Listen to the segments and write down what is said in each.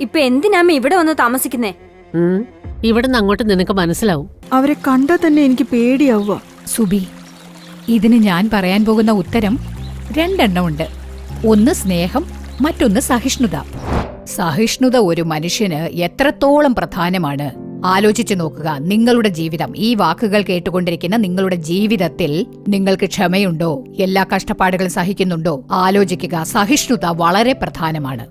ഇപ്പൊ എന്തിനാമ്മ ഇവിടെ വന്ന് താമസിക്കുന്നേ. ഇവിടുന്ന് അങ്ങോട്ട് നിനക്ക് മനസ്സിലാവും. അവരെ കണ്ടാൽ തന്നെ എനിക്ക് പേടിയാവുക. സുബി ഇതിന് ഞാൻ പറയാൻ പോകുന്ന ഉത്തരം രണ്ടെണ്ണമുണ്ട്. ഒന്ന് സ്നേഹം മറ്റൊന്ന് സഹിഷ്ണുത. സഹിഷ്ണുത ഒരു മനുഷ്യന് എത്രത്തോളം പ്രധാനമാണ്? ആലോചിച്ചു നോക്കുക. നിങ്ങളുടെ ജീവിതം ഈ വാക്കുകൾ കേട്ടുകൊണ്ടിരിക്കുന്ന നിങ്ങളുടെ ജീവിതത്തിൽ നിങ്ങൾക്ക് ക്ഷമയുണ്ടോ? എല്ലാ കഷ്ടപ്പാടുകളും സഹിക്കുന്നുണ്ടോ? ആലോചിക്കുക. സഹിഷ്ണുത വളരെ പ്രധാനമാണ്.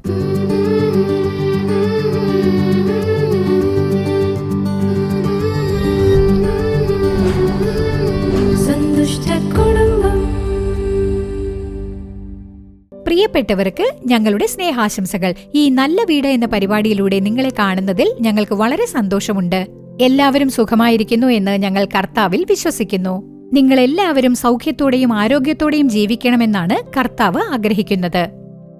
പ്രിയപ്പെട്ടവർക്ക് ഞങ്ങളുടെ സ്നേഹാശംസകൾ. ഈ നല്ല വീട് എന്ന പരിപാടിയിലൂടെ നിങ്ങളെ കാണുന്നതിൽ ഞങ്ങൾക്ക് വളരെ സന്തോഷമുണ്ട്. എല്ലാവരും സുഖമായിരിക്കുന്നു എന്ന് ഞങ്ങൾ കർത്താവിൽ വിശ്വസിക്കുന്നു. നിങ്ങൾ എല്ലാവരും സൗഖ്യത്തോടെയും ആരോഗ്യത്തോടെയും ജീവിക്കണമെന്നാണ് കർത്താവ് ആഗ്രഹിക്കുന്നത്.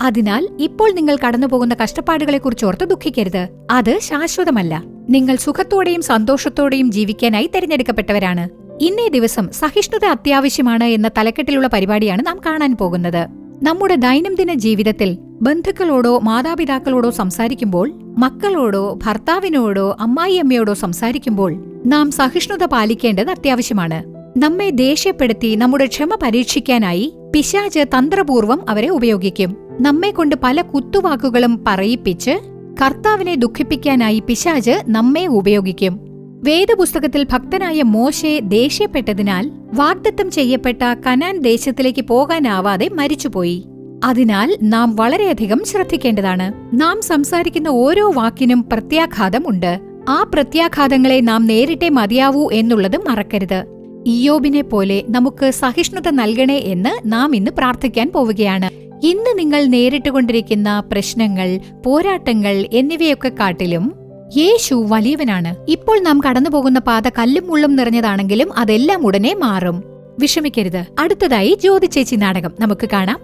അതിനാൽ ഇപ്പോൾ നിങ്ങൾ കടന്നുപോകുന്ന കഷ്ടപ്പാടുകളെക്കുറിച്ച് ഓർത്ത് ദുഃഖിക്കരുത്. അത് ശാശ്വതമല്ല. നിങ്ങൾ സുഖത്തോടെയും സന്തോഷത്തോടെയും ജീവിക്കാനായി തിരഞ്ഞെടുക്കപ്പെട്ടവരാണ്. ഇന്നേ ദിവസം സഹിഷ്ണുത അത്യാവശ്യമാണ് എന്ന തലക്കെട്ടിലുള്ള പരിപാടിയാണ് നാം കാണാൻ പോകുന്നത്. നമ്മുടെ ദൈനംദിന ജീവിതത്തിൽ ബന്ധുക്കളോടോ മാതാപിതാക്കളോടോ സംസാരിക്കുമ്പോൾ മക്കളോടോ ഭർത്താവിനോടോ അമ്മായിയമ്മയോടോ സംസാരിക്കുമ്പോൾ നാം സഹിഷ്ണുത പാലിക്കേണ്ടത് അത്യാവശ്യമാണ്. നമ്മെ ദേഷ്യപ്പെടുത്തി നമ്മുടെ ക്ഷമ പരീക്ഷിക്കാനായി പിശാച് തന്ത്രപൂർവം അവരെ ഉപയോഗിക്കും. നമ്മെ കൊണ്ട് പല കുത്തുവാക്കുകളും പറയിപ്പിച്ച് കർത്താവിനെ ദുഃഖിപ്പിക്കാനായി പിശാച് നമ്മെ ഉപയോഗിക്കും. വേദപുസ്തകത്തിൽ ഭക്തനായ മോശയെ ദേഷ്യപ്പെട്ടതിനാൽ വാഗ്ദത്തം ചെയ്യപ്പെട്ട കനാൻ ദേശത്തിലേക്ക് പോകാനാവാതെ മരിച്ചുപോയി. അതിനാൽ നാം വളരെയധികം ശ്രദ്ധിക്കേണ്ടതാണ്. നാം സംസാരിക്കുന്ന ഓരോ വാക്കിനും പ്രത്യാഘാതമുണ്ട് ആ പ്രത്യാഘാതങ്ങളെ നാം നേരിട്ടേ മതിയാവൂ എന്നുള്ളത് മറക്കരുത്. ഇയോബിനെ പോലെ നമുക്ക് സഹിഷ്ണുത നൽകണേ എന്ന് നാം ഇന്ന് പ്രാർത്ഥിക്കാൻ പോവുകയാണ്. ഇന്ന് നിങ്ങൾ നേരിട്ടുകൊണ്ടിരിക്കുന്ന പ്രശ്നങ്ങൾ പോരാട്ടങ്ങൾ എന്നിവയൊക്കെ കാട്ടിലും യേശു വലിയവനാണ്. ഇപ്പോൾ നാം കടന്നുപോകുന്ന പാത കല്ലും മുള്ളും നിറഞ്ഞതാണെങ്കിലും അതെല്ലാം ഉടനെ മാറും. വിഷമിക്കരുത്. അടുത്തതായി ജ്യോതി ചേച്ചി നാടകം. നമുക്ക് കാണാം.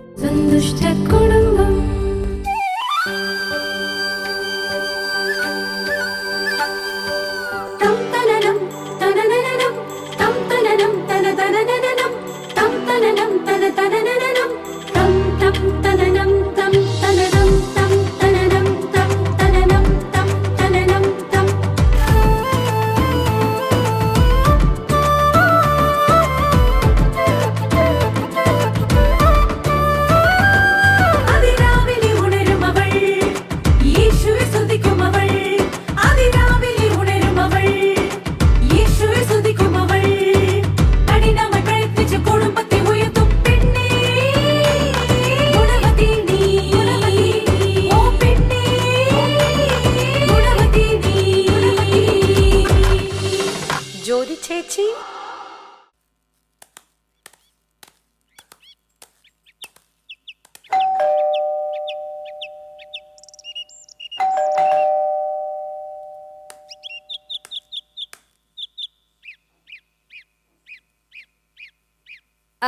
അതിരാവിലെ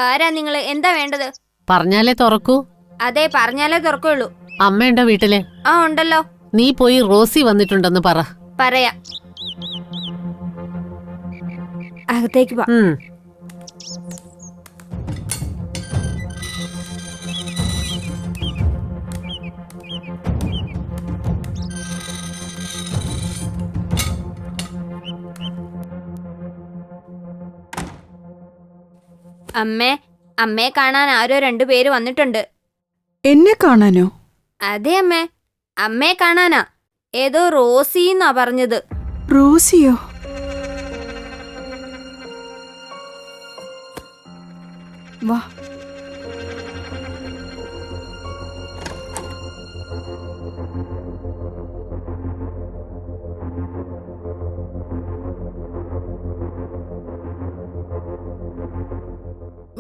ആരാ നിങ്ങൾ? എന്താ വേണ്ടത്? പറഞ്ഞാലേ തുറക്കൂ. അതെ പറഞ്ഞാലേ തുറക്കുള്ളൂ. അമ്മയുണ്ടോ വീട്ടിൽ? ആ ഉണ്ടല്ലോ. നീ പോയി റോസി വന്നിട്ടുണ്ടെന്ന് പറ. പറയാ. അകത്തേക്ക് പോ ഉം. അമ്മേ അമ്മയെ കാണാൻ ആരോ രണ്ടുപേര് വന്നിട്ടുണ്ട്. എന്നെ കാണാനോ? അതെ അമ്മേ അമ്മയെ കാണാനാ. ഏതോ റോസി എന്നാ പറഞ്ഞത്. റോസിയോ? വാ.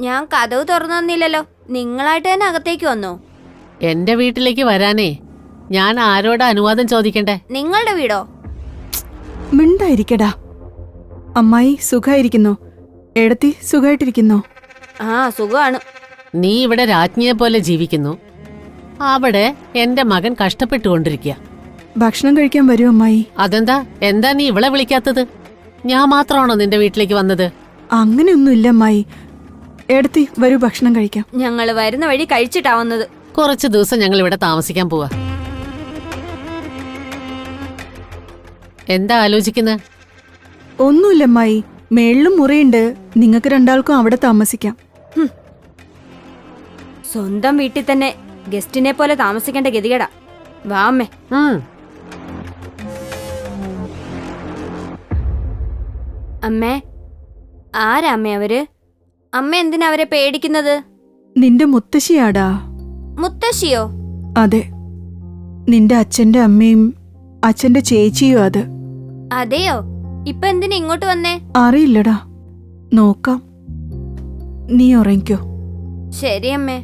ഞാൻ കഥവ് തുറന്നു തന്നില്ലല്ലോ. നിങ്ങളായിട്ട് തന്നെ അകത്തേക്ക് വന്നോ. എന്റെ വീട്ടിലേക്ക് വരാനേ. ഞാൻ ആരോട് അനുവാദം ചോദിക്കണ്ടേ? നിങ്ങളുടെ വീടോ? മിണ്ടായിരിക്കടാ. അമ്മായി സുഖായിരിക്കുന്നു. എടത്തി സുഖായിട്ടിരിക്കുന്നോ. ആ സുഖമാണ്. നീ ഇവിടെ രാജ്ഞിയെ പോലെ ജീവിക്കുന്നു. അവിടെ എന്റെ മകൻ കഷ്ടപ്പെട്ടുകൊണ്ടിരിക്കുക ഭക്ഷണം കഴിക്കാൻ വരൂ അമ്മായി. അതെന്താ? എന്താ നീ ഇവളെ വിളിക്കാത്തത്? ഞാൻ മാത്രമാണോ നിന്റെ വീട്ടിലേക്ക് വന്നത്? അങ്ങനെയൊന്നുമില്ല അമ്മായി. എടത്തി വരൂ ഭക്ഷണം കഴിക്കാം. ഞങ്ങൾ വരുന്ന വഴി കഴിച്ചിട്ടാ വന്നത് കുറച്ച് ദിവസം ഞങ്ങൾ ഇവിടെ താമസിക്കാൻ പോവാ. എന്താ ആലോചിക്കുന്നത് ഒന്നുമില്ല അമ്മായി. മേളിലും മുറിയുണ്ട്. നിങ്ങൾക്ക് രണ്ടാൾക്കും അവിടെ താമസിക്കാം. സ്വന്തം വീട്ടിൽ തന്നെ ഗസ്റ്റിനെ പോലെ താമസിക്കേണ്ട ഗതികേടാ. വാ അമ്മേ. അമ്മേ ആരാ അമ്മേ അവർ? അമ്മ എന്തിനാ അവരെ പേടിക്കുന്നത്? നിന്റെ മുത്തശ്ശിയാടാ. മുത്തശ്ശിയോ? അതെ. നിന്റെ അച്ഛന്റെ അമ്മയും അച്ഛന്റെ ചേച്ചിയോ അത്. അതെയോ? ഇപ്പൊ എന്തിനാ ഇങ്ങോട്ട് വന്നേ? അറിയില്ലടാ. നോക്കാം. നീ ഉറങ്ങിക്കോ. ശരി അമ്മേ.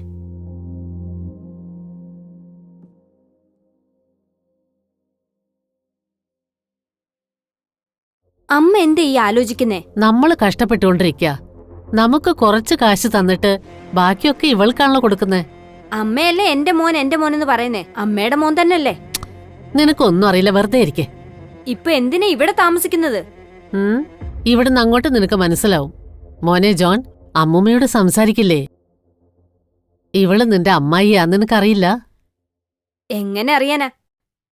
അമ്മ എന്താ ഈ ആലോചിക്കുന്നേ? നമ്മൾ കഷ്ടപ്പെട്ടുകൊണ്ടിരിക്കുക നമുക്ക് കുറച്ച് കാശ് തന്നിട്ട് ബാക്കിയൊക്കെ ഇവൾക്കാണല്ലോ കൊടുക്കുന്നേ. അമ്മയല്ലേ എന്റെ മോൻ എന്റെ മോൻ എന്ന് പറയുന്നേ? അമ്മയുടെ മോൻ തന്നെയല്ലേ? നിനക്കൊന്നും അറിയില്ല വെറുതെ ഇരിക്കെ. ഇപ്പൊ എന്തിനാ ഇവിടെ താമസിക്കുന്നത്? ഉം ഇവിടുന്ന് അങ്ങോട്ട് നിനക്ക് മനസ്സിലാവും. മോനെ ജോൺ അമ്മൂമ്മയോട് സംസാരിക്കില്ലേ? ഇവൾ നിന്റെ അമ്മായിയാ നിനക്കറിയില്ല? എങ്ങനെ അറിയാനാ?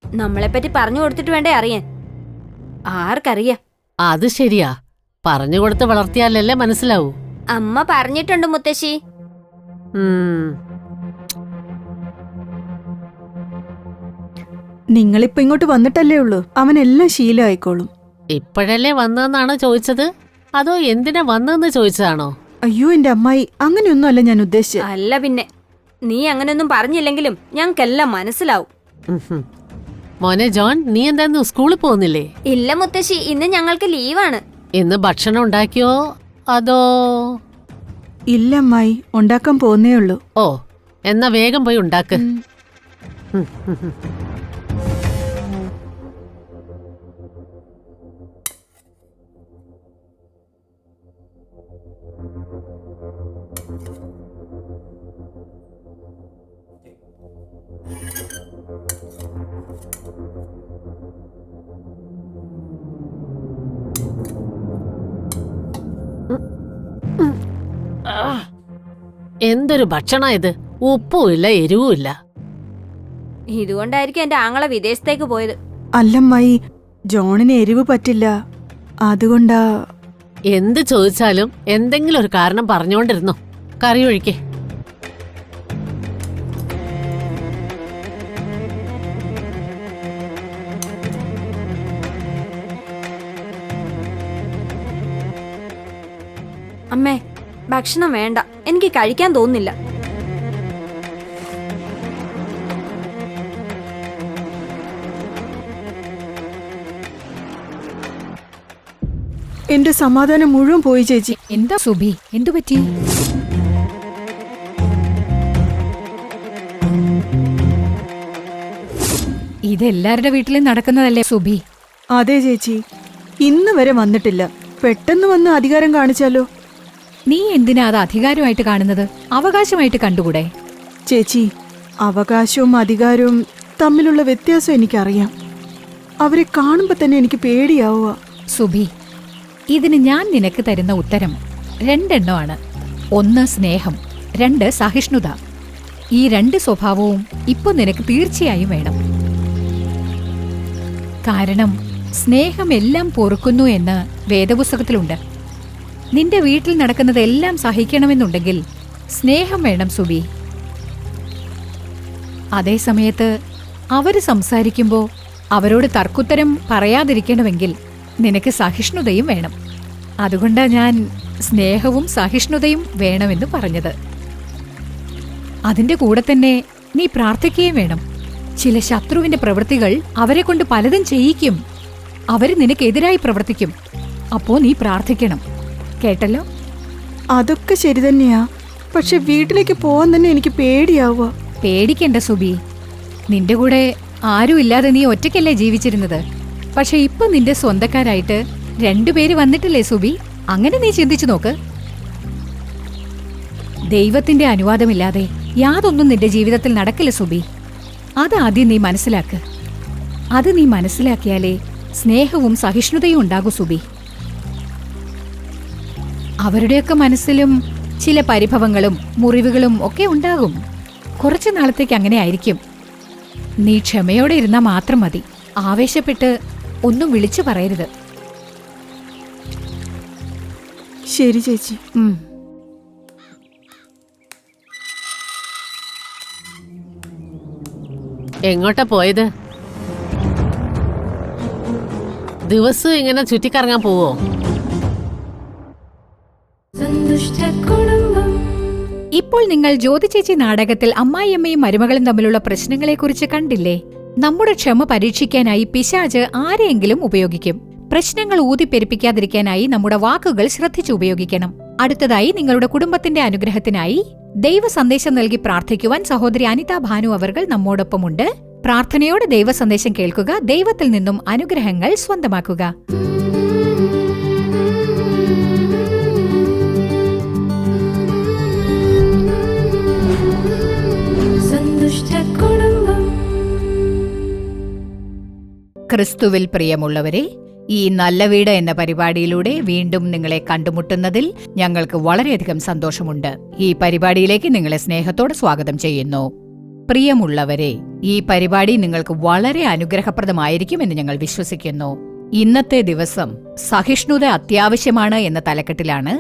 നമ്മളെപ്പറ്റി പറഞ്ഞു കൊടുത്തിട്ട് വേണ്ടേ അറിയാൻ? ആർക്കറിയാ? അത് ശരിയാ. പറഞ്ഞു കൊടുത്ത് വളർത്തിയാലല്ലേ മനസ്സിലാവൂ. അമ്മ പറഞ്ഞിട്ടുണ്ട് മുത്തശ്ശി. നിങ്ങളിപ്പോ ഇങ്ങോട്ട് വന്നിട്ടല്ലേ ഉള്ളൂ. അവനെല്ലാം ശീലമായിക്കോളും. ഇപ്പോഴല്ലേ വന്നതെന്നാണോ ചോദിച്ചത്? അതോ എന്തിനാ വന്നതെന്ന് ചോദിച്ചതാണോ? അയ്യോ എന്റെ അമ്മായി അങ്ങനെയൊന്നും അല്ല ഞാൻ ഉദ്ദേശിച്ചത്. അല്ല പിന്നെ നീ അങ്ങനെയൊന്നും പറഞ്ഞില്ലെങ്കിലും ഞങ്ങൾക്കെല്ലാം മനസ്സിലാവും. മോനെ ജോൺ നീ എന്താന്ന് സ്കൂളിൽ പോകുന്നില്ലേ? ഇല്ല മുത്തശ്ശി ഇന്ന് ഞങ്ങൾക്ക് ലീവാണ്. ഇന്ന് ഭക്ഷണം ഉണ്ടാക്കിയോ? അതോ ഇല്ല അമ്മായി ഉണ്ടാക്കാൻ പോന്നേ ഉള്ളൂ. ഓ എന്നാ വേഗം പോയി ഉണ്ടാക്ക്. എന്തൊരു ഭക്ഷണ ഇത്? ഉപ്പും ഇല്ല എരിവും ഇല്ല ഇതുകൊണ്ടായിരിക്കും എന്റെ ആങ്ങളെ വിദേശത്തേക്ക് പോയത്. അല്ലമ്മായി ജോണിന് എരിവ് പറ്റില്ല. അതുകൊണ്ടാ എന്ത് ചോദിച്ചാലും എന്തെങ്കിലും ഒരു കാരണം പറഞ്ഞുകൊണ്ടിരുന്നോ കറി ഒഴിക്കേ. ഭക്ഷണം വേണ്ട. എനിക്ക് കഴിക്കാൻ തോന്നുന്നില്ല. എന്റെ സമാധാനം മുഴുവൻ പോയി ചേച്ചി. എന്താ സുബി? എന്തു പറ്റി? ഇതെല്ലാവരുടെ വീട്ടിലും നടക്കുന്നതല്ലേ സുബി? അതെ ചേച്ചി. ഇന്ന് വരെ വന്നിട്ടില്ല. പെട്ടെന്ന് വന്ന് അധികാരം കാണിച്ചാലോ? നീ എന്തിനാ അത് അധികാരമായിട്ട് കാണുന്നത്? അവകാശമായിട്ട് കണ്ടുകൂടെ? ചേച്ചി അവകാശവും അധികാരവും തമ്മിലുള്ള വ്യത്യാസം എനിക്കറിയാം. അവരെ കാണുമ്പോ തന്നെ എനിക്ക് പേടിയാവുക. സുബി ഇതിന് ഞാൻ നിനക്ക് തരുന്ന ഉത്തരം രണ്ടെണ്ണമാണ്. ഒന്ന് സ്നേഹം രണ്ട് സഹിഷ്ണുത. ഈ രണ്ട് സ്വഭാവവും ഇപ്പൊ നിനക്ക് തീർച്ചയായും വേണം. കാരണം സ്നേഹം എല്ലാം പൊറുക്കുന്നു എന്ന് വേദപുസ്തകത്തിലുണ്ട്. നിന്റെ വീട്ടിൽ നടക്കുന്നതെല്ലാം സഹിക്കണമെന്നുണ്ടെങ്കിൽ സ്നേഹം വേണം സുബി. അതേ സമയത്ത് അവർ സംസാരിക്കുമ്പോൾ അവരോട് തർക്കുത്തരം പറയാതിരിക്കണമെങ്കിൽ നിനക്ക് സഹിഷ്ണുതയും വേണം. അതുകൊണ്ടാ ഞാൻ സ്നേഹവും സഹിഷ്ണുതയും വേണമെന്ന് പറഞ്ഞത്. അതിന്റെ കൂടെ തന്നെ നീ പ്രാർത്ഥിക്കുകയും വേണം. ചില ശത്രുവിന്റെ പ്രവൃത്തികൾ അവരെ കൊണ്ട് പലതും ചെയ്യിക്കും. അവർ നിനക്കെതിരായി പ്രവർത്തിക്കും. അപ്പോൾ നീ പ്രാർത്ഥിക്കണം. കേട്ടല്ലോ? അതൊക്കെ ശരി തന്നെയാ. പക്ഷെ വീട്ടിലേക്ക് പോവാൻ തന്നെ എനിക്ക് പേടിയാവുക. പേടിക്കണ്ട സുബി. നിന്റെ കൂടെ ആരും ഇല്ലാതെ നീ ഒറ്റയ്ക്കല്ലേ ജീവിച്ചിരുന്നത്? പക്ഷെ ഇപ്പൊ നിന്റെ സ്വന്തക്കാരായിട്ട് രണ്ടുപേര് വന്നിട്ടില്ലേ സുബി? അങ്ങനെ നീ ചിന്തിച്ചു നോക്ക്. ദൈവത്തിന്റെ അനുവാദമില്ലാതെ യാതൊന്നും നിന്റെ ജീവിതത്തിൽ നടക്കില്ല സുബി. അത് ആദ്യം നീ മനസ്സിലാക്ക്. അത് നീ മനസ്സിലാക്കിയാലേ സ്നേഹവും സഹിഷ്ണുതയും ഉണ്ടാകൂ സുബി. അവരുടെയൊക്കെ മനസ്സിലും ചില പരിഭവങ്ങളും മുറിവുകളും ഒക്കെ ഉണ്ടാകും. കുറച്ചു നാളത്തേക്ക് അങ്ങനെ ആയിരിക്കും. നീ ക്ഷമയോടെ ഇരുന്നാൽ മാത്രം മതി. ആവേശപ്പെട്ട് ഒന്നും വിളിച്ചു പറയരുത്. ശരി ചേച്ചി. എങ്ങോട്ടാ പോയത്? ദിവസവും ഇങ്ങനെ ചുറ്റിക്കറങ്ങാൻ പോവോ? സന്തുഷ്ട കുടുംബം. ഇപ്പോൾ നിങ്ങൾ ജ്യോതിചേച്ചി നാടകത്തിൽ അമ്മായിയമ്മയും മരുമകളും തമ്മിലുള്ള പ്രശ്നങ്ങളെക്കുറിച്ച് കണ്ടില്ലേ? നമ്മുടെ ക്ഷമ പരീക്ഷിക്കാനായി പിശാജ് ആരെയെങ്കിലും ഉപയോഗിക്കും. പ്രശ്നങ്ങൾ ഊതിപ്പെരുപ്പിക്കാതിരിക്കാനായി നമ്മുടെ വാക്കുകൾ ശ്രദ്ധിച്ചു ഉപയോഗിക്കണം. അടുത്തതായി നിങ്ങളുടെ കുടുംബത്തിന്റെ അനുഗ്രഹത്തിനായി ദൈവ സന്ദേശം നൽകി പ്രാർത്ഥിക്കുവാൻ സഹോദരി അനിത ഭാനു അവർകൾ നമ്മോടൊപ്പമുണ്ട്. പ്രാർത്ഥനയോടെ ദൈവ സന്ദേശം കേൾക്കുക ദൈവത്തിൽ നിന്നും അനുഗ്രഹങ്ങൾ സ്വന്തമാക്കുക. ക്രിസ്തുവിൽ പ്രിയമുള്ളവരെ ഈ നല്ല വീട് എന്ന പരിപാടിയിലൂടെ വീണ്ടും നിങ്ങളെ കണ്ടുമുട്ടുന്നതിൽ ഞങ്ങൾക്ക് വളരെയധികം സന്തോഷമുണ്ട്. ഈ പരിപാടിയിലേക്ക് നിങ്ങളെ സ്നേഹത്തോടെ സ്വാഗതം ചെയ്യുന്നു. പ്രിയമുള്ളവരെ ഈ പരിപാടി നിങ്ങൾക്ക് വളരെ അനുഗ്രഹപ്രദമായിരിക്കുമെന്ന് ഞങ്ങൾ വിശ്വസിക്കുന്നു. ഇന്നത്തെ ദിവസം സഹിഷ്ണുത അത്യാവശ്യമാണ് എന്ന തലക്കെട്ടിലാണ്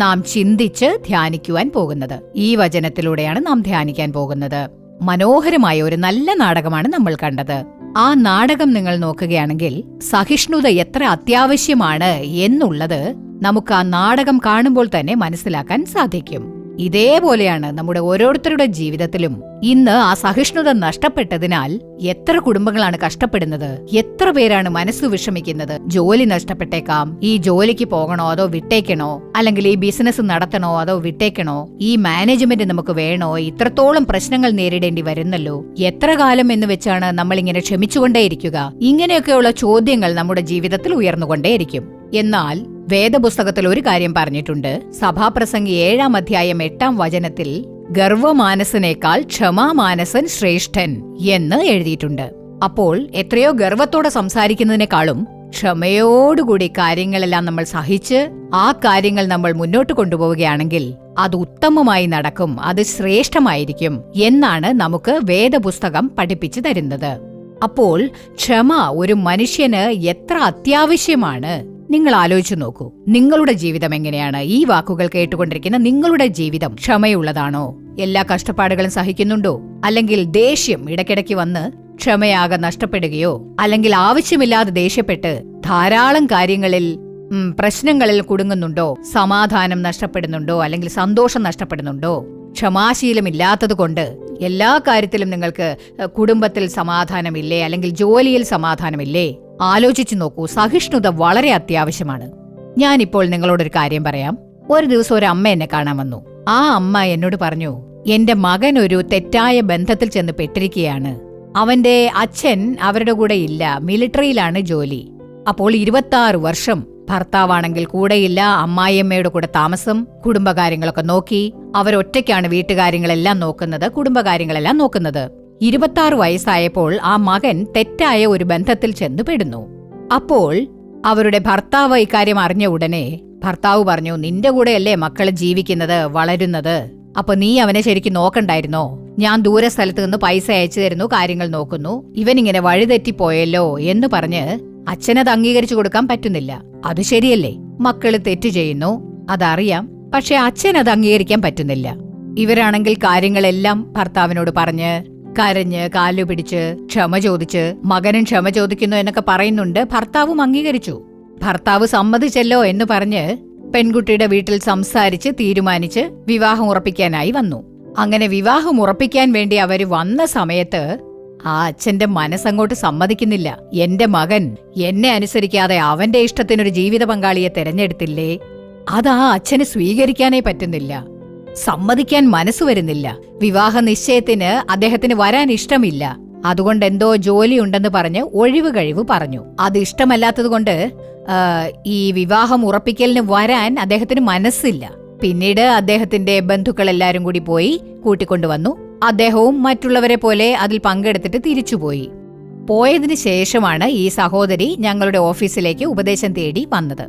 നാം ചിന്തിച്ച് ധ്യാനിക്കുവാൻ പോകുന്നത്. ഈ വചനത്തിലൂടെയാണ് നാം ധ്യാനിക്കാൻ പോകുന്നത്. മനോഹരമായ ഒരു നല്ല നാടകമാണ് നമ്മൾ കണ്ടത്. ആ നാടകം നിങ്ങൾ നോക്കുകയാണെങ്കിൽ സഹിഷ്ണുത എത്ര അത്യാവശ്യമാണ് എന്നുള്ളത് നമുക്ക് ആ നാടകം കാണുമ്പോൾ തന്നെ മനസ്സിലാക്കാൻ സാധിക്കും. ഇതേപോലെയാണ് നമ്മുടെ ഓരോരുത്തരുടെ ജീവിതത്തിലും. ഇന്ന് ആ സഹിഷ്ണുത നഷ്ടപ്പെട്ടതിനാൽ എത്ര കുടുംബങ്ങളാണ് കഷ്ടപ്പെടുന്നത്? എത്ര പേരാണ് മനസ്സ് വിഷമിക്കുന്നത്? ജോലി നഷ്ടപ്പെട്ടേക്കാം. ഈ ജോലിക്ക് പോകണോ അതോ വിട്ടേക്കണോ? അല്ലെങ്കിൽ ഈ ബിസിനസ് നടത്തണോ അതോ വിട്ടേക്കണോ? ഈ മാനേജ്മെന്റ് നമുക്ക് വേണോ? ഇത്രത്തോളം പ്രശ്നങ്ങൾ നേരിടേണ്ടി വരുന്നല്ലോ. എത്ര കാലം എന്ന് വെച്ചാണ് നമ്മൾ ഇങ്ങനെ ക്ഷമിച്ചുകൊണ്ടേയിരിക്കുക. ഇങ്ങനെയൊക്കെയുള്ള ചോദ്യങ്ങൾ നമ്മുടെ ജീവിതത്തിൽ ഉയർന്നുകൊണ്ടേയിരിക്കും. എന്നാൽ വേദപുസ്തകത്തിൽ ഒരു കാര്യം പറഞ്ഞിട്ടുണ്ട്. സഭാപ്രസംഗി ഏഴാം അധ്യായം എട്ടാം വചനത്തിൽ ഗർവമാനസനേക്കാൾ ക്ഷമാമാനസൻ ശ്രേഷ്ഠൻ എന്ന് എഴുതിയിട്ടുണ്ട്. അപ്പോൾ എത്രയോ ഗർവത്തോടെ സംസാരിക്കുന്നതിനേക്കാളും ക്ഷമയോടുകൂടി കാര്യങ്ങളെല്ലാം നമ്മൾ സഹിച്ച് ആ കാര്യങ്ങൾ നമ്മൾ മുന്നോട്ട് കൊണ്ടുപോവുകയാണെങ്കിൽ അത് ഉത്തമമായി നടക്കും അത് ശ്രേഷ്ഠമായിരിക്കും എന്നാണ് നമുക്ക് വേദപുസ്തകം പഠിപ്പിച്ചു തരുന്നത്. അപ്പോൾ ക്ഷമ ഒരു മനുഷ്യന് എത്ര അത്യാവശ്യമാണ് നിങ്ങൾ ആലോചിച്ചു നോക്കൂ. നിങ്ങളുടെ ജീവിതം എങ്ങനെയാണ്? ഈ വാക്കുകൾ കേട്ടുകൊണ്ടിരിക്കുന്ന നിങ്ങളുടെ ജീവിതം ക്ഷമയുള്ളതാണോ? എല്ലാ കഷ്ടപ്പാടുകളും സഹിക്കുന്നുണ്ടോ? അല്ലെങ്കിൽ ദേഷ്യം ഇടയ്ക്കിടയ്ക്ക് വന്ന് ക്ഷമയാകെ നഷ്ടപ്പെടുകയോ അല്ലെങ്കിൽ ആവശ്യമില്ലാതെ ദേഷ്യപ്പെട്ട് ധാരാളം കാര്യങ്ങളിൽ പ്രശ്നങ്ങളിൽ കുടുങ്ങുന്നുണ്ടോ? സമാധാനം നഷ്ടപ്പെടുന്നുണ്ടോ? അല്ലെങ്കിൽ സന്തോഷം നഷ്ടപ്പെടുന്നുണ്ടോ? ക്ഷമാശീലമില്ലാത്തതുകൊണ്ട് എല്ലാ കാര്യത്തിലും നിങ്ങൾക്ക് കുടുംബത്തിൽ സമാധാനമില്ലേ? അല്ലെങ്കിൽ ജോലിയിൽ സമാധാനമില്ലേ? ആലോചിച്ചു നോക്കൂ. സഹിഷ്ണുത വളരെ അത്യാവശ്യമാണ്. ഞാനിപ്പോൾ നിങ്ങളോടൊരു കാര്യം പറയാം. ഒരു ദിവസം ഒരു അമ്മ എന്നെ കാണാൻ വന്നു. ആ അമ്മ എന്നോട് പറഞ്ഞു എന്റെ മകൻ ഒരു തെറ്റായ ബന്ധത്തിൽ ചെന്ന് പെട്ടിരിക്കുകയാണ്. അവന്റെ അച്ഛൻ അവരുടെ കൂടെ ഇല്ല. മിലിറ്ററിയിലാണ് ജോലി. അപ്പോൾ ഇരുപത്തി വർഷം ഭർത്താവാണെങ്കിൽ കൂടെയില്ല അമ്മായിയമ്മയുടെ കൂടെ താമസം കുടുംബകാര്യങ്ങളൊക്കെ നോക്കി അവരൊറ്റയ്ക്കാണ് വീട്ടുകാര്യങ്ങളെല്ലാം നോക്കുന്നത് കുടുംബകാര്യങ്ങളെല്ലാം നോക്കുന്നത്. ഇരുപത്തി വയസ്സായപ്പോൾ ആ മകൻ തെറ്റായ ഒരു ബന്ധത്തിൽ ചെന്നുപെടുന്നു. അപ്പോൾ അവരുടെ ഭർത്താവ് ഇക്കാര്യം അറിഞ്ഞ ഉടനെ ഭർത്താവ് പറഞ്ഞു നിന്റെ കൂടെയല്ലേ മക്കൾ ജീവിക്കുന്നത് വളരുന്നത്. അപ്പൊ നീ അവനെ ശരിക്കും നോക്കണ്ടായിരുന്നോ? ഞാൻ ദൂര സ്ഥലത്ത് നിന്ന് പൈസ അയച്ചു തരുന്നു കാര്യങ്ങൾ നോക്കുന്നു. ഇവനിങ്ങനെ വഴിതെറ്റിപ്പോയല്ലോ എന്ന് പറഞ്ഞ് അച്ഛനത് അംഗീകരിച്ചു കൊടുക്കാൻ പറ്റുന്നില്ല. അത് ശരിയല്ലേ? മക്കൾ തെറ്റു ചെയ്യുന്നു. അതറിയാം. പക്ഷെ അച്ഛനത് അംഗീകരിക്കാൻ പറ്റുന്നില്ല. ഇവരാണെങ്കിൽ കാര്യങ്ങളെല്ലാം ഭർത്താവിനോട് പറഞ്ഞ് കരഞ്ഞ് കാലു പിടിച്ച് ക്ഷമ ചോദിച്ച് മകനും ക്ഷമ ചോദിക്കുന്നു എന്നൊക്കെ പറയുന്നുണ്ട്. ഭർത്താവും അംഗീകരിച്ചു. ഭർത്താവ് സമ്മതിച്ചല്ലോ എന്ന് പറഞ്ഞ് പെൺകുട്ടിയുടെ വീട്ടിൽ സംസാരിച്ച് തീരുമാനിച്ച് വിവാഹം ഉറപ്പിക്കാനായി വന്നു. അങ്ങനെ വിവാഹം ഉറപ്പിക്കാൻ വേണ്ടി അവർ വന്ന സമയത്ത് ആ അച്ഛന്റെ മനസ്സങ്ങോട്ട് സമ്മതിക്കുന്നില്ല. എന്റെ മകൻ എന്നെ അനുസരിക്കാതെ അവന്റെ ഇഷ്ടത്തിനൊരു ജീവിത പങ്കാളിയെ തെരഞ്ഞെടുത്തില്ലേ? അതാ അച്ഛന് സ്വീകരിക്കാനേ പറ്റുന്നില്ല. സമ്മതിക്കാൻ മനസ്സ് വരുന്നില്ല. വിവാഹ നിശ്ചയത്തിന് അദ്ദേഹത്തിന് വരാൻ ഇഷ്ടമില്ല. അതുകൊണ്ട് എന്തോ ജോലിയുണ്ടെന്ന് പറഞ്ഞ് ഒഴിവ് കഴിവ് പറഞ്ഞു. അത് ഇഷ്ടമല്ലാത്തതുകൊണ്ട് ഈ വിവാഹം ഉറപ്പിക്കലിന് വരാൻ അദ്ദേഹത്തിന് മനസ്സില്ല. പിന്നീട് അദ്ദേഹത്തിന്റെ ബന്ധുക്കളെല്ലാരും കൂടി പോയി കൂട്ടിക്കൊണ്ടുവന്നു. അദ്ദേഹവും മറ്റുള്ളവരെ പോലെ അതിൽ പങ്കെടുത്തിട്ട് തിരിച്ചുപോയി. പോയതിനു ശേഷമാണ് ഈ സഹോദരി ഞങ്ങളുടെ ഓഫീസിലേക്ക് ഉപദേശം തേടി വന്നത്.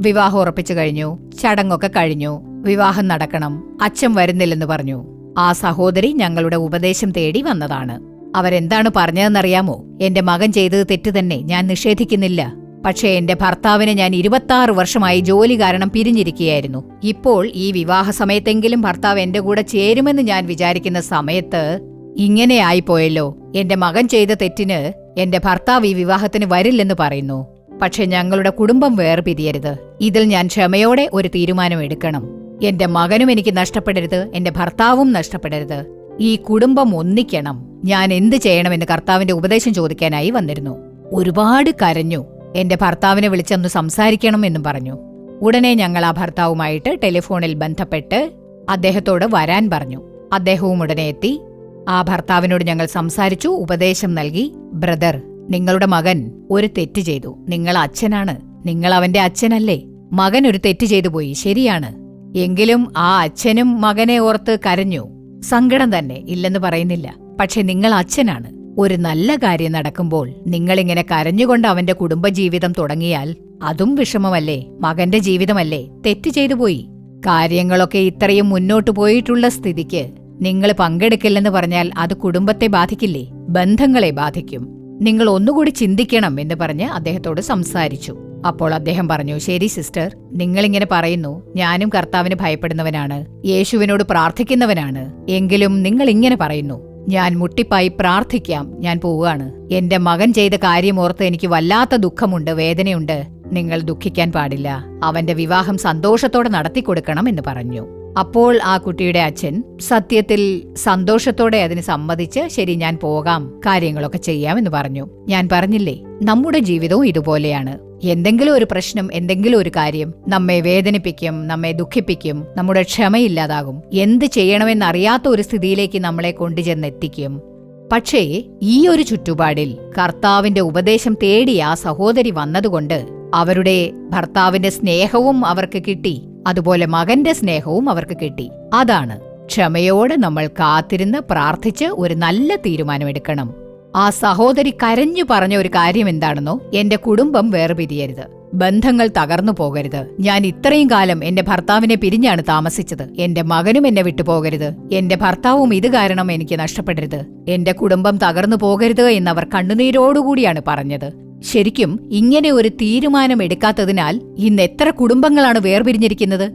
വിവാഹം ഉറപ്പിച്ചു കഴിഞ്ഞു. ചടങ്ങൊക്കെ കഴിഞ്ഞു. വിവാഹം നടക്കണം. അച്ഛൻ വരുന്നില്ലെന്ന് പറഞ്ഞു. ആ സഹോദരി ഞങ്ങളുടെ ഉപദേശം തേടി വന്നതാണ്. അവരെന്താണ് പറഞ്ഞതെന്നറിയാമോ? എന്റെ മകൻ ചെയ്തത് തെറ്റ് തന്നെ. ഞാൻ നിഷേധിക്കുന്നില്ല. പക്ഷേ എന്റെ ഭർത്താവിനെ ഞാൻ ഇരുപത്താറ് വർഷമായി ജോലി കാരണം പിരിഞ്ഞിരിക്കുകയായിരുന്നു. ഇപ്പോൾ ഈ വിവാഹ സമയത്തെങ്കിലും ഭർത്താവ് എന്റെ കൂടെ ചേരുമെന്ന് ഞാൻ വിചാരിക്കുന്ന സമയത്ത് ഇങ്ങനെ ആയിപ്പോയല്ലോ. എന്റെ മകൻ ചെയ്ത തെറ്റിന് എന്റെ ഭർത്താവ് ഈ വിവാഹത്തിന് വരില്ലെന്ന് പറയുന്നു. പക്ഷെ ഞങ്ങളുടെ കുടുംബം വേർപിരിയരുത്. ഇതിൽ ഞാൻ ക്ഷമയോടെ ഒരു തീരുമാനം എടുക്കണം എന്റെ മകനും എനിക്ക് നഷ്ടപ്പെടരുത് എന്റെ ഭർത്താവും നഷ്ടപ്പെടരുത്. ഈ കുടുംബം ഒന്നിക്കണം. ഞാൻ എന്ത് ചെയ്യണമെന്ന് കർത്താവിന്റെ ഉപദേശം ചോദിക്കാനായി വന്നിരുന്നു. ഒരുപാട് കരഞ്ഞു. എന്റെ ഭർത്താവിനെ വിളിച്ചൊന്ന് സംസാരിക്കണം എന്നും പറഞ്ഞു. ഉടനെ ഞങ്ങൾ ആ ഭർത്താവുമായിട്ട് ടെലിഫോണിൽ ബന്ധപ്പെട്ട് അദ്ദേഹത്തോട് വരാൻ പറഞ്ഞു. അദ്ദേഹവും ഉടനെ എത്തി. ആ ഭർത്താവിനോട് ഞങ്ങൾ സംസാരിച്ചു ഉപദേശം നൽകി. ബ്രദർ നിങ്ങളുടെ മകൻ ഒരു തെറ്റ് ചെയ്തു. നിങ്ങൾ അച്ഛനാണ്. നിങ്ങൾ അവന്റെ അച്ഛനല്ലേ. മകൻ ഒരു തെറ്റ് ചെയ്തു പോയി. ശരിയാണ്. എങ്കിലും ആ അച്ഛനും മകനെ ഓർത്ത് കരഞ്ഞു. സങ്കടം തന്നെ ഇല്ലെന്ന് പറയുന്നില്ല. പക്ഷെ നിങ്ങൾ അച്ഛനാണ്. ഒരു നല്ല കാര്യം നടക്കുമ്പോൾ നിങ്ങളിങ്ങനെ കരഞ്ഞുകൊണ്ട് അവന്റെ കുടുംബജീവിതം തുടങ്ങിയാൽ അതും വിഷമമല്ലേ? മകന്റെ ജീവിതമല്ലേ? തെറ്റ് ചെയ്തു പോയി. കാര്യങ്ങളൊക്കെ ഇത്രയും മുന്നോട്ടു പോയിട്ടുള്ള സ്ഥിതിക്ക് നിങ്ങൾ പങ്കെടുക്കില്ലെന്ന് പറഞ്ഞാൽ അത് കുടുംബത്തെ ബാധിക്കില്ലേ? ബന്ധങ്ങളെ ബാധിക്കും. നിങ്ങൾ ഒന്നുകൂടി ചിന്തിക്കണം എന്ന് പറഞ്ഞ് അദ്ദേഹത്തോട് സംസാരിച്ചു. അപ്പോൾ അദ്ദേഹം പറഞ്ഞു ശരി സിസ്റ്റർ നിങ്ങളിങ്ങനെ പറയുന്നു ഞാനും കർത്താവിന് ഭയപ്പെടുന്നവനാണ് യേശുവിനോട് പ്രാർത്ഥിക്കുന്നവനാണ് എങ്കിലും നിങ്ങൾ ഇങ്ങനെ പറയുന്നു ഞാൻ മുട്ടിപ്പായി പ്രാർത്ഥിക്കാം ഞാൻ പോവുകയാണ്. എന്റെ മകൻ ചെയ്ത കാര്യം ഓർത്ത് എനിക്ക് വല്ലാത്ത ദുഃഖമുണ്ട് വേദനയുണ്ട് നിങ്ങൾ ദുഃഖിക്കാൻ പാടില്ല അവന്റെ വിവാഹം സന്തോഷത്തോടെ നടത്തിക്കൊടുക്കണം എന്ന് പറഞ്ഞു. അപ്പോൾ ആ കുട്ടിയുടെ അച്ഛൻ സത്യത്തിൽ സന്തോഷത്തോടെ അതിന് സമ്മതിച്ച് ശരി ഞാൻ പോകാം കാര്യങ്ങളൊക്കെ ചെയ്യാം എന്ന് പറഞ്ഞു. ഞാൻ പറഞ്ഞില്ലേ നമ്മുടെ ജീവിതവും ഇതുപോലെയാണ് എന്തെങ്കിലും ഒരു പ്രശ്നം എന്തെങ്കിലും ഒരു കാര്യം നമ്മെ വേദനിപ്പിക്കും നമ്മെ ദുഃഖിപ്പിക്കും നമ്മുടെ ക്ഷമയില്ലാതാകും. എന്ത് ചെയ്യണമെന്നറിയാത്ത ഒരു സ്ഥിതിയിലേക്ക് നമ്മളെ കൊണ്ടുചെന്നെത്തിക്കും. പക്ഷേ ഈ ഒരു ചുറ്റുപാടിൽ കർത്താവിന്റെ ഉപദേശം തേടി ആ സഹോദരി വന്നതുകൊണ്ട് അവരുടെ ഭർത്താവിന്റെ സ്നേഹവും അവർക്ക് കിട്ടി. അതുപോലെ മകന്റെ സ്നേഹവും അവർക്ക് കിട്ടി. അതാണ് ക്ഷമയോടെ നമ്മൾ കാത്തിരുന്ന് പ്രാർത്ഥിച്ച് ഒരു നല്ല തീരുമാനമെടുക്കണം. ആ സഹോദരി കരഞ്ഞു പറഞ്ഞ ഒരു കാര്യം എന്താണെന്നോ എന്റെ കുടുംബം വേർപിരിയരുത്. ബന്ധങ്ങൾ തകർന്നു പോകരുത്. ഞാൻ ഇത്രയും കാലം എന്റെ ഭർത്താവിനെ പിരിഞ്ഞാണ് താമസിച്ചത്. എന്റെ മകനും എന്നെ വിട്ടുപോകരുത് എന്റെ ഭർത്താവും ഇത് കാരണം എനിക്ക് നഷ്ടപ്പെടരുത്. എന്റെ കുടുംബം തകർന്നു പോകരുത് എന്നവർ കണ്ണുനീരോടുകൂടിയാണ് പറഞ്ഞത്. ശരിക്കും ഇങ്ങനെ ഒരു തീരുമാനം എടുക്കാത്തതിനാൽ ഇന്ന് എത്ര കുടുംബങ്ങളാണ് വേർപിരിഞ്ഞിരിക്കുന്നത്?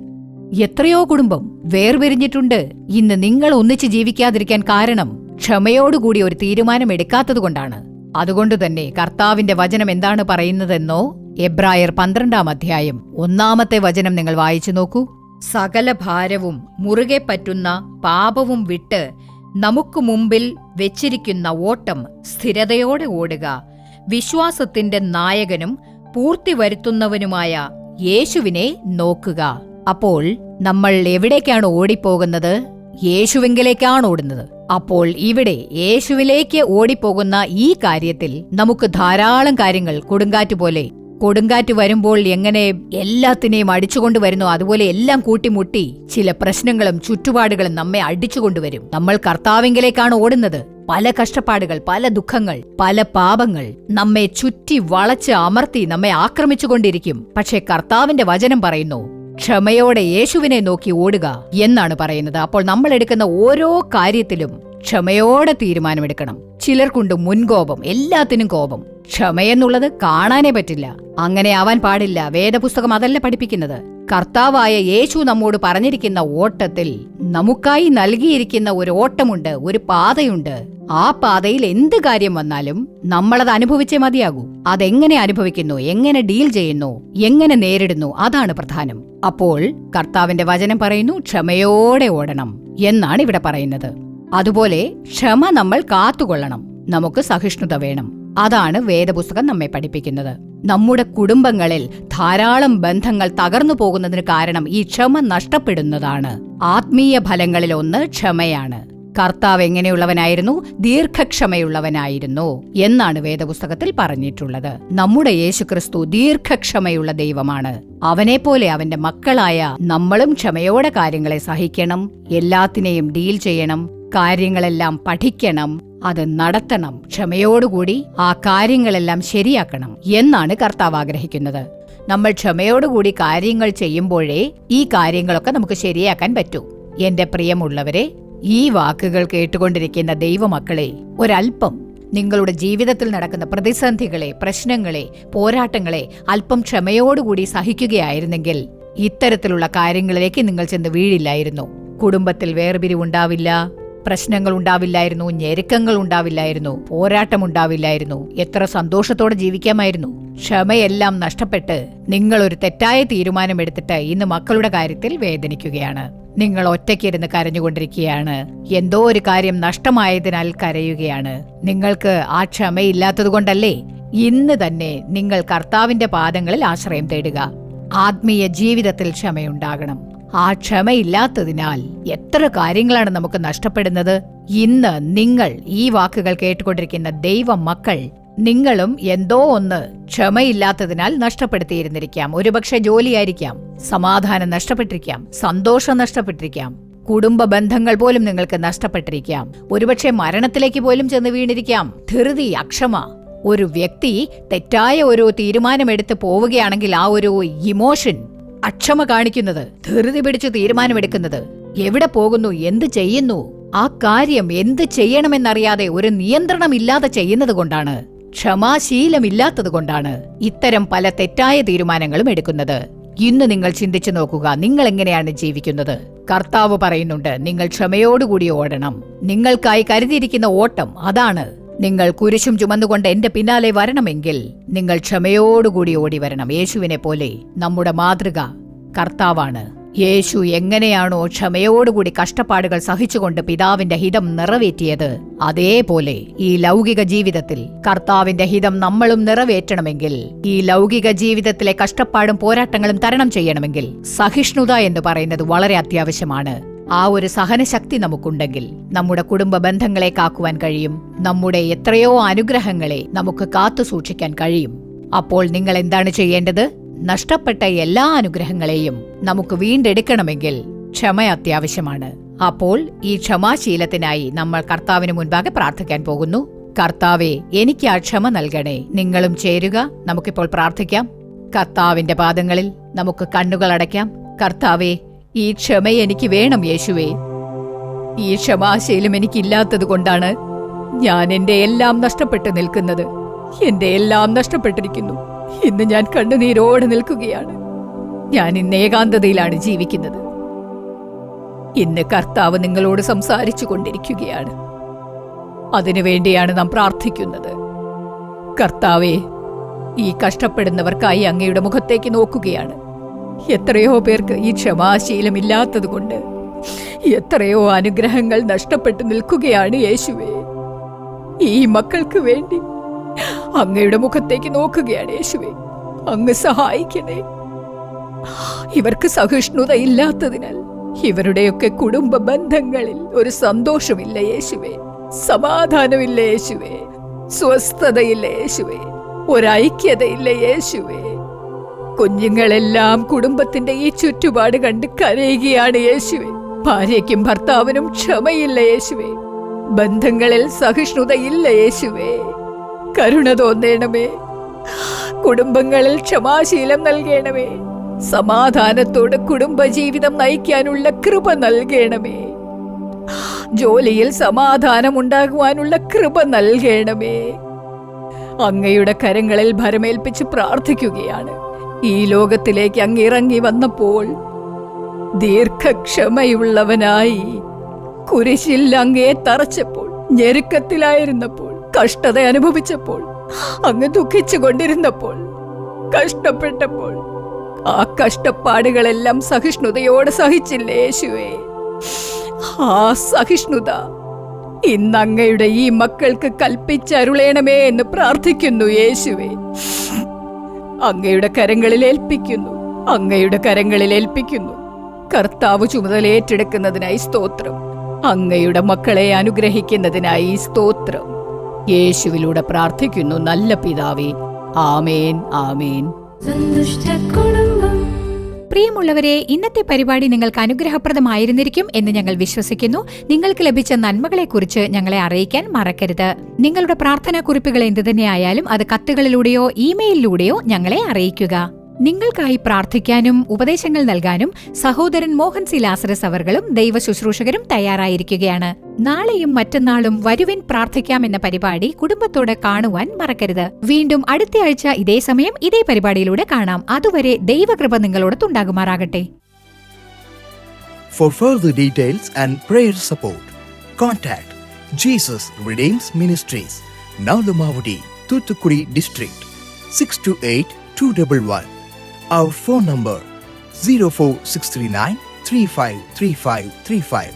എത്രയോ കുടുംബം വേർപിരിഞ്ഞിട്ടുണ്ട്. ഇന്ന് നിങ്ങൾ ഒന്നിച്ച് ജീവിക്കാതിരിക്കാൻ കാരണം ക്ഷമയോടുകൂടി ഒരു തീരുമാനമെടുക്കാത്തതുകൊണ്ടാണ്. അതുകൊണ്ട് തന്നെ കർത്താവിന്റെ വചനം എന്താണ് പറയുന്നതെന്നോ എബ്രായർ പന്ത്രണ്ടാം അധ്യായം ഒന്നാമത്തെ വചനം നിങ്ങൾ വായിച്ചു നോക്കൂ. സകല ഭാരവും മുറുകെ പറ്റുന്ന പാപവും വിട്ട് നമുക്ക് മുമ്പിൽ വെച്ചിരിക്കുന്ന ഓട്ടം സ്ഥിരതയോടെ ഓടുക. വിശ്വാസത്തിന്റെ നായകനും പൂർത്തി വരുത്തുന്നവനുമായ യേശുവിനെ നോക്കുക. അപ്പോൾ നമ്മൾ എവിടേക്കാണ് ഓടിപ്പോകുന്നത്? യേശുവിങ്കിലേക്കാണ് ഓടുന്നത്. അപ്പോൾ ഇവിടെ യേശുവിലേക്ക് ഓടിപ്പോകുന്ന ഈ കാര്യത്തിൽ നമുക്ക് ധാരാളം കാര്യങ്ങൾ കൊടുങ്കാറ്റ് പോലെ. കൊടുങ്കാറ്റ് വരുമ്പോൾ എങ്ങനെ എല്ലാത്തിനെയും അടിച്ചുകൊണ്ടുവരുന്നു അതുപോലെ എല്ലാം കൂട്ടിമുട്ടി ചില പ്രശ്നങ്ങളും ചുറ്റുപാടുകളും നമ്മെ അടിച്ചുകൊണ്ടുവരും നമ്മൾ കർത്താവിങ്കിലേക്കാണ് ഓടുന്നത്. പല കഷ്ടപ്പാടുകൾ പല ദുഃഖങ്ങൾ പല പാപങ്ങൾ നമ്മെ ചുറ്റി വളച്ച് അമർത്തി നമ്മെ ആക്രമിച്ചുകൊണ്ടിരിക്കും. പക്ഷേ കർത്താവിന്റെ വചനം പറയുന്നു ക്ഷമയോടെ യേശുവിനെ നോക്കി ഓടുക എന്നാണ് പറയുന്നത്. അപ്പോൾ നമ്മൾ എടുക്കുന്ന ഓരോ കാര്യത്തിലും ക്ഷമയോടെ തീരുമാനമെടുക്കണം. ചിലർക്കുണ്ട് മുൻകോപം എല്ലാത്തിനും കോപം. ക്ഷമയെന്നുള്ളത് കാണാനേ പറ്റില്ല. അങ്ങനെ ആവാൻ പാടില്ല വേദപുസ്തകം അതല്ല പഠിപ്പിക്കുന്നത്. കർത്താവായ യേശു നമ്മോട് പറഞ്ഞിരിക്കുന്ന ഓട്ടത്തിൽ നമുക്കായി നൽകിയിരിക്കുന്ന ഒരു ഓട്ടമുണ്ട് ഒരു പാതയുണ്ട്. ആ പാതയിൽ എന്ത് കാര്യം വന്നാലും നമ്മളത് അനുഭവിച്ചേ മതിയാകൂ. അതെങ്ങനെ അനുഭവിക്കുന്നു എങ്ങനെ ഡീൽ ചെയ്യുന്നു എങ്ങനെ നേരിടുന്നു അതാണ് പ്രധാനം. അപ്പോൾ കർത്താവിന്റെ വചനം പറയുന്നു ക്ഷമയോടെ ഓടണം എന്നാണ് ഇവിടെ പറയുന്നത്. അതുപോലെ ക്ഷമ നമ്മൾ കാത്തുകൊള്ളണം. നമുക്ക് സഹിഷ്ണുത വേണം. അതാണ് വേദപുസ്തകം നമ്മെ പഠിപ്പിക്കുന്നത്. നമ്മുടെ കുടുംബങ്ങളിൽ ധാരാളം ബന്ധങ്ങൾ തകർന്നു പോകുന്നതിന് കാരണം ഈ ക്ഷമ നഷ്ടപ്പെടുന്നതാണ്. ആത്മീയ ഫലങ്ങളിൽ ഒന്ന് ക്ഷമയാണ്. കർത്താവ് എങ്ങനെയുള്ളവനായിരുന്നു? ദീർഘക്ഷമയുള്ളവനായിരുന്നു എന്നാണ് വേദപുസ്തകത്തിൽ പറഞ്ഞിട്ടുള്ളത്. നമ്മുടെ യേശുക്രിസ്തു ദീർഘക്ഷമയുള്ള ദൈവമാണ്. അവനെപ്പോലെ അവന്റെ മക്കളായ നമ്മളും ക്ഷമയോടെ കാര്യങ്ങളെ സഹിക്കണം. എല്ലാത്തിനെയും ഡീൽ ചെയ്യണം. കാര്യങ്ങളെല്ലാം പഠിക്കണം അത് നടത്തണം ക്ഷമയോടുകൂടി ആ കാര്യങ്ങളെല്ലാം ശരിയാക്കണം എന്നാണ് കർത്താവ് ആഗ്രഹിക്കുന്നത്. നമ്മൾ ക്ഷമയോടുകൂടി കാര്യങ്ങൾ ചെയ്യുമ്പോഴേ ഈ കാര്യങ്ങളൊക്കെ നമുക്ക് ശരിയാക്കാൻ പറ്റൂ. എന്റെ പ്രിയമുള്ളവരെ ഈ വാക്കുകൾ കേട്ടുകൊണ്ടിരിക്കുന്ന ദൈവമക്കളെ ഒരൽപ്പം നിങ്ങളുടെ ജീവിതത്തിൽ നടക്കുന്ന പ്രതിസന്ധികളെ പ്രശ്നങ്ങളെ പോരാട്ടങ്ങളെ അല്പം ക്ഷമയോടുകൂടി സഹിക്കുകയായിരുന്നെങ്കിൽ ഇത്തരത്തിലുള്ള കാര്യങ്ങളിലേക്ക് നിങ്ങൾ ചെന്ന് വീഴില്ലായിരുന്നു. കുടുംബത്തിൽ വേർപിരിവുണ്ടാവില്ല പ്രശ്നങ്ങൾ ഉണ്ടാവില്ലായിരുന്നു ഞെരുക്കങ്ങൾ ഉണ്ടാവില്ലായിരുന്നു പോരാട്ടം ഉണ്ടാവില്ലായിരുന്നു. എത്ര സന്തോഷത്തോടെ ജീവിക്കാമായിരുന്നു. ക്ഷമയെല്ലാം നഷ്ടപ്പെട്ട് നിങ്ങൾ ഒരു തെറ്റായ തീരുമാനമെടുത്തിട്ട് ഇന്ന് മക്കളുടെ കാര്യത്തിൽ വേദനിക്കുകയാണ്. നിങ്ങൾ ഒറ്റയ്ക്കിരുന്ന് കരഞ്ഞുകൊണ്ടിരിക്കുകയാണ്. എന്തോ ഒരു കാര്യം നഷ്ടമായതിനാൽ കരയുകയാണ്. നിങ്ങൾക്ക് ആ ക്ഷമയില്ലാത്തതുകൊണ്ടല്ലേ ഇന്ന് തന്നെ നിങ്ങൾ കർത്താവിന്റെ പാദങ്ങളിൽ ആശ്രയം തേടുക. ആത്മീയ ജീവിതത്തിൽ ക്ഷമയുണ്ടാകണം. ആ ക്ഷമയില്ലാത്തതിനാൽ എത്ര കാര്യങ്ങളാണ് നമുക്ക് നഷ്ടപ്പെടുന്നത്? ഇന്ന് നിങ്ങൾ ഈ വാക്കുകൾ കേട്ടുകൊണ്ടിരിക്കുന്ന ദൈവ മക്കൾ നിങ്ങളും എന്തോ ഒന്ന് ക്ഷമയില്ലാത്തതിനാൽ നഷ്ടപ്പെടുത്തിയിരുന്നിരിക്കാം. ഒരുപക്ഷെ ജോലിയായിരിക്കാം സമാധാനം നഷ്ടപ്പെട്ടിരിക്കാം സന്തോഷം നഷ്ടപ്പെട്ടിരിക്കാം കുടുംബ ബന്ധങ്ങൾ പോലും നിങ്ങൾക്ക് നഷ്ടപ്പെട്ടിരിക്കാം. ഒരുപക്ഷെ മരണത്തിലേക്ക് പോലും ചെന്ന് വീണിരിക്കാം. ധൃതി അക്ഷമ. ഒരു വ്യക്തി തെറ്റായ ഒരു തീരുമാനമെടുത്ത് പോവുകയാണെങ്കിൽ ആ ഒരു ഇമോഷൻ അക്ഷമ കാണിക്കുന്നത് ധൃതി പിടിച്ച് തീരുമാനമെടുക്കുന്നത്. എവിടെ പോകുന്നു എന്ത് ചെയ്യുന്നു ആ കാര്യം എന്ത് ചെയ്യണമെന്നറിയാതെ ഒരു നിയന്ത്രണമില്ലാതെ ചെയ്യുന്നത് കൊണ്ടാണ് ക്ഷമാശീലമില്ലാത്തത് കൊണ്ടാണ് ഇത്തരം പല തെറ്റായ തീരുമാനങ്ങളും എടുക്കുന്നത്. ഇന്ന് നിങ്ങൾ ചിന്തിച്ചു നോക്കുക നിങ്ങൾ എങ്ങനെയാണ് ജീവിക്കുന്നത്. കർത്താവ് പറയുന്നുണ്ട് നിങ്ങൾ ക്ഷമയോടുകൂടി ഓടണം. നിങ്ങൾക്കായി കരുതിയിരിക്കുന്ന ഓട്ടം അതാണ്. നിങ്ങൾ കുരിശും ചുമന്നുകൊണ്ട് എന്റെ പിന്നാലെ വരണമെങ്കിൽ നിങ്ങൾ ക്ഷമയോടുകൂടി ഓടി വരണം യേശുവിനെ പോലെ നമ്മുടെ മാതൃക കർത്താവാണ്. യേശു എങ്ങനെയാണോ ക്ഷമയോടുകൂടി കഷ്ടപ്പാടുകൾ സഹിച്ചുകൊണ്ട് പിതാവിന്റെ ഹിതം നിറവേറ്റിയത് അതേപോലെ ഈ ലൗകിക ജീവിതത്തിൽ കർത്താവിന്റെ ഹിതം നമ്മളും നിറവേറ്റണമെങ്കിൽ ഈ ലൗകിക ജീവിതത്തിലെ കഷ്ടപ്പാടും പോരാട്ടങ്ങളും തരണം ചെയ്യണമെങ്കിൽ സഹിഷ്ണുത എന്ന് പറയുന്നത് വളരെ അത്യാവശ്യമാണ്. ആ ഒരു സഹനശക്തി നമുക്കുണ്ടെങ്കിൽ നമ്മുടെ കുടുംബ ബന്ധങ്ങളെ കാക്കുവാൻ കഴിയും. നമ്മുടെ എത്രയോ അനുഗ്രഹങ്ങളെ നമുക്ക് കാത്തു സൂക്ഷിക്കാൻ കഴിയും. അപ്പോൾ നിങ്ങൾ എന്താണ് ചെയ്യേണ്ടത്? നഷ്ടപ്പെട്ട എല്ലാ അനുഗ്രഹങ്ങളെയും നമുക്ക് വീണ്ടെടുക്കണമെങ്കിൽ ക്ഷമ അത്യാവശ്യമാണ്. അപ്പോൾ ഈ ക്ഷമാശീലത്തിനായി നമ്മൾ കർത്താവിന് മുൻപാകെ പ്രാർത്ഥിക്കാൻ പോകുന്നു. കർത്താവെ എനിക്ക് ആ ക്ഷമ നൽകണേ. നിങ്ങളും ചേരുക. നമുക്കിപ്പോൾ പ്രാർത്ഥിക്കാം. കർത്താവിന്റെ പാദങ്ങളിൽ നമുക്ക് കണ്ണുകൾ അടയ്ക്കാം. കർത്താവെ ഈ ക്ഷമ എനിക്ക് വേണം യേശുവേ. ഈ ക്ഷമാശീലം എനിക്കില്ലാത്തത് കൊണ്ടാണ് ഞാൻ എന്റെ എല്ലാം നഷ്ടപ്പെട്ടു നിൽക്കുന്നത്. എന്റെ എല്ലാം നഷ്ടപ്പെട്ടിരിക്കുന്നു. ഇന്ന് ഞാൻ കണ്ണുനീരോടെ നിൽക്കുകയാണ്. ഞാൻ ഇന്ന് ഏകാന്തതയിലാണ് ജീവിക്കുന്നത്. ഇന്ന് കർത്താവ് നിങ്ങളോട് സംസാരിച്ചു കൊണ്ടിരിക്കുകയാണ്. അതിനുവേണ്ടിയാണ് നാം പ്രാർത്ഥിക്കുന്നത്. കർത്താവെ ഈ കഷ്ടപ്പെടുന്നവർക്കായി അങ്ങയുടെ മുഖത്തേക്ക് നോക്കുകയാണ്. എത്രയോ പേർക്ക് ഈ ക്ഷമാശീലമില്ലാത്തതുകൊണ്ട് എത്രയോ അനുഗ്രഹങ്ങൾ നഷ്ടപ്പെട്ടു നിൽക്കുകയാണ് യേശുവേ. ഈ മക്കൾക്ക് വേണ്ടി അങ്ങയുടെ മുഖത്തേക്ക് നോക്കുകയാണ് യേശുവേ. അങ്ങ് സഹായിക്കണേ. ഇവർക്ക് സഹിഷ്ണുത ഇല്ലാത്തതിനാൽ ഇവരുടെയൊക്കെ കുടുംബ ബന്ധങ്ങളിൽ ഒരു സന്തോഷമില്ല യേശുവേ. സമാധാനമില്ല യേശുവേ. സ്വസ്ഥതയില്ല യേശുവേ. ഒരൈക്യതയില്ല യേശുവേ. കുഞ്ഞുങ്ങളെല്ലാം കുടുംബത്തിന്റെ ഈ ചുറ്റുപാട് കണ്ട് കരയുകയാണ് യേശുവെ. ഭാര്യയ്ക്കും ഭർത്താവിനും ക്ഷമയില്ല യേശുവെ. ബന്ധങ്ങളിൽ സഹിഷ്ണുതയില്ല യേശുവേ. കരുണ തോന്നേണമേ. കുടുംബങ്ങളിൽ ക്ഷമാശീലം നൽകേണമേ. സമാധാനത്തോടെ കുടുംബജീവിതം നയിക്കാനുള്ള കൃപ നൽകണമേ. ജോലിയിൽ സമാധാനം ഉണ്ടാകുവാനുള്ള കൃപ നൽകണമേ. അങ്ങയുടെ കരങ്ങളിൽ ഭരമേൽപ്പിച്ച് പ്രാർത്ഥിക്കുകയാണ്. ഈ ലോകത്തിലേക്ക് അങ്ങിറങ്ങി വന്നപ്പോൾ ദീർഘക്ഷമയുള്ളവനായി കുരിശിൽ അങ്ങേ തറച്ചപ്പോൾ ഞെരുക്കത്തിലായിരുന്നപ്പോൾ കഷ്ടത അനുഭവിച്ചപ്പോൾ അങ്ങ് ദുഃഖിച്ചു കൊണ്ടിരുന്നപ്പോൾ കഷ്ടപ്പെട്ടപ്പോൾ ആ കഷ്ടപ്പാടുകളെല്ലാം സഹിഷ്ണുതയോടെ സഹിച്ചില്ലേ യേശുവേ? ആ സഹിഷ്ണുത ഇന്ന് അങ്ങയുടെ ഈ മക്കൾക്ക് കൽപ്പിച്ചരുളേണമേ എന്ന് പ്രാർത്ഥിക്കുന്നു യേശുവേ. അങ്ങയുടെ കരങ്ങളിൽ ഏൽപ്പിക്കുന്നു. അങ്ങയുടെ കരങ്ങളിൽ ഏൽപ്പിക്കുന്നു. കർത്താവ് ചുമതല ഏറ്റെടുക്കുന്നതിനായി സ്തോത്രം. അങ്ങയുടെ മക്കളെ അനുഗ്രഹിക്കുന്നതിനായി സ്തോത്രം. യേശുവിലൂടെ പ്രാർത്ഥിക്കുന്നു നല്ല പിതാവേ. ആമേൻ ആമേൻ. സന്തുഷ്ടകുടുംബം പ്രിയമുള്ളവരെ ഇന്നത്തെ പരിപാടി നിങ്ങൾക്ക് അനുഗ്രഹപ്രദമായിരുന്നിരിക്കും എന്ന് ഞങ്ങൾ വിശ്വസിക്കുന്നു. നിങ്ങൾക്ക് ലഭിച്ച നന്മകളെക്കുറിച്ച് ഞങ്ങളെ അറിയിക്കാൻ മറക്കരുത്. നിങ്ങളുടെ പ്രാർത്ഥനാ കുറിപ്പുകൾ എന്തുതന്നെയായാലും അത് കത്തുകളിലൂടെയോ ഇമെയിലിലൂടെയോ ഞങ്ങളെ അറിയിക്കുക. നിങ്ങൾക്കായി പ്രാർത്ഥിക്കാനും ഉപദേശങ്ങൾ നൽകാനും സഹോദരൻ മോഹൻ സി ലാസറസ് അവർകളും ദൈവ ശുശ്രൂഷകരും തയ്യാറായിരിക്കുകയാണ്. നാളെയും മറ്റന്നാളും വരുവിൻ പ്രാർത്ഥിക്കാം എന്ന പരിപാടി കുടുംബത്തോടെ കാണുവാൻ മറക്കരുത്. വീണ്ടും അടുത്ത ആഴ്ച ഇതേ സമയം ഇതേ പരിപാടിയിലൂടെ കാണാം. അതുവരെ ദൈവകൃപ നിങ്ങളോടൊത്തുണ്ടാകുമാറാകട്ടെ. For further details and prayer support, contact District, 628-211. Our phone number 04639 353535.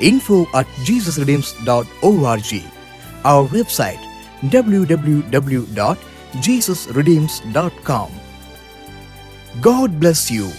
Info at jesusredeems.org. Our website www.jesusredeems.com. God bless you.